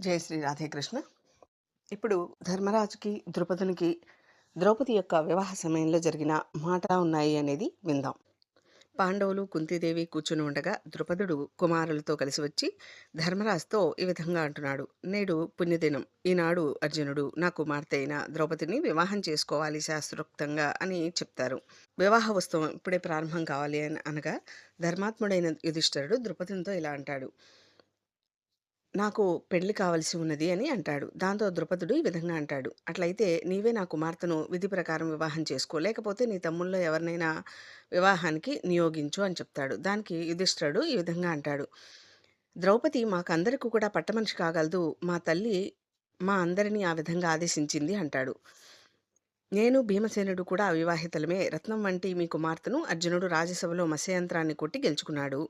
జయ శ్రీ రాధేకృష్ణ. ఇప్పుడు ధర్మరాజుకి ద్రుపదునికి ద్రౌపది యొక్క వివాహ సమయంలో జరిగిన మాట ఉన్నాయి అనేది విందాం. పాండవులు కుంతీదేవి కూర్చుని ఉండగా ద్రుపదుడు కుమారులతో కలిసి వచ్చి ధర్మరాజుతో ఈ విధంగా అంటున్నాడు. నేడు పుణ్యదినం. ఈనాడు అర్జునుడు నా కుమార్తె అయిన ద్రౌపదిని వివాహం చేసుకోవాలి శాస్త్రోక్తంగా అని చెప్తారు. వివాహ ఉత్సవం ఇప్పుడే ప్రారంభం కావాలి అని అనగా ధర్మాత్ముడైన యుధిష్ఠరుడు ద్రుపదినితో ఇలా అంటాడు. నాకు పెళ్ళి కావలసి ఉన్నది అని అంటాడు. దాంతో ద్రుపదుడు ఈ విధంగా అంటాడు. అట్లయితే నీవే నా కుమార్తెను విధి ప్రకారం వివాహం చేసుకో. లేకపోతే నీ తమ్ముల్లో ఎవరినైనా వివాహానికి నియోగించు అని చెప్తాడు. దానికి యుధిష్ఠుడు ఈ విధంగా అంటాడు. ద్రౌపది మాకందరికీ కూడా పట్టమనిషి కాగలదు. మా తల్లి మా అందరినీ ఆ విధంగా ఆదేశించింది అంటాడు. నేను భీమసేనుడు కూడా అవివాహితలమే. రత్నం వంటి మీ కుమార్తెను అర్జునుడు రాజసభలో మత్స్యయంత్రాన్ని కొట్టి గెలుచుకున్నాడు.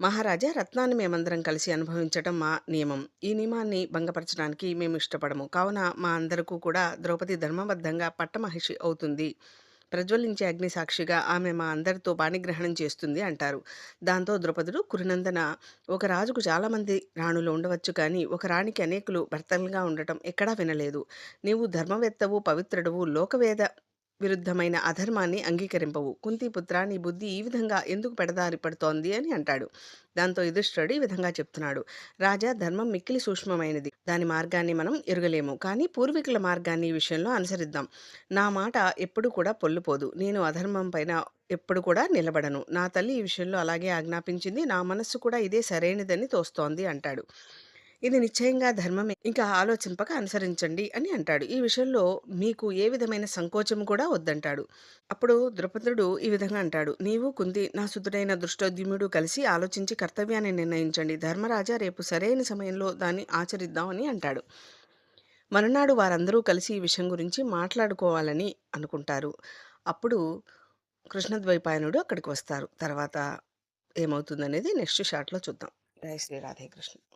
మహారాజా రత్నాన్ని మేమందరం కలిసి అనుభవించటం మా నియమం. ఈ నియమాన్ని భంగపరచడానికి మేము ఇష్టపడము. కావున మా అందరికూ కూడా ద్రౌపది ధర్మబద్ధంగా పట్టమహిషి అవుతుంది. ప్రజ్వలించే అగ్ని సాక్షిగా ఆమె మా అందరితో పాణిగ్రహణం చేస్తుంది అంటారు. దాంతో ద్రౌపదుడు కురునందన ఒక రాజుకు చాలామంది రాణులు ఉండవచ్చు కానీ ఒక రాణికి అనేకులు భర్తలుగా ఉండటం ఎక్కడా వినలేదు. నీవు ధర్మవేత్తవు పవిత్రుడవు లోకవేద విరుద్ధమైన అధర్మాన్ని అంగీకరింపవు. కుంతిపుత్ర నీ బుద్ధి ఈ విధంగా ఎందుకు పెడదారి పడుతోంది అని అంటాడు. దాంతో యుధిష్ఠుడు ఈ విధంగా చెప్తున్నాడు. రాజా ధర్మం మిక్కిలి సూక్ష్మమైనది. దాని మార్గాన్ని మనం ఎరగలేము. కానీ పూర్వీకుల మార్గాన్ని ఈ విషయంలో అనుసరిద్దాం. నా మాట ఎప్పుడు కూడా పొల్లుపోదు. నేను అధర్మం పైన ఎప్పుడు కూడా నిలబడను. నా తల్లి ఈ విషయంలో అలాగే ఆజ్ఞాపించింది. నా మనస్సు కూడా ఇదే సరైనదని తోస్తోంది అంటాడు. ఇది నిశ్చయంగా ధర్మమే. ఇంకా ఆలోచింపక అనుసరించండి అని అంటాడు. ఈ విషయంలో మీకు ఏ విధమైన సంకోచం కూడా వద్దంటాడు. అప్పుడు ద్రుపదుడు ఈ విధంగా అంటాడు. నీవు కుంది నా సుతుడైన దృష్టోద్యముడు కలిసి ఆలోచించి కర్తవ్యాన్ని నిర్ణయించండి. ధర్మరాజా రేపు సరైన సమయంలో దాన్ని ఆచరిద్దాం అని అంటాడు. మరునాడు వారందరూ కలిసి ఈ విషయం గురించి మాట్లాడుకోవాలని అనుకుంటారు. అప్పుడు కృష్ణద్వైపాయనుడు అక్కడికి వస్తారు. తర్వాత ఏమవుతుందనేది నెక్స్ట్ షాట్లో చూద్దాం. జై శ్రీ రాధే కృష్ణ.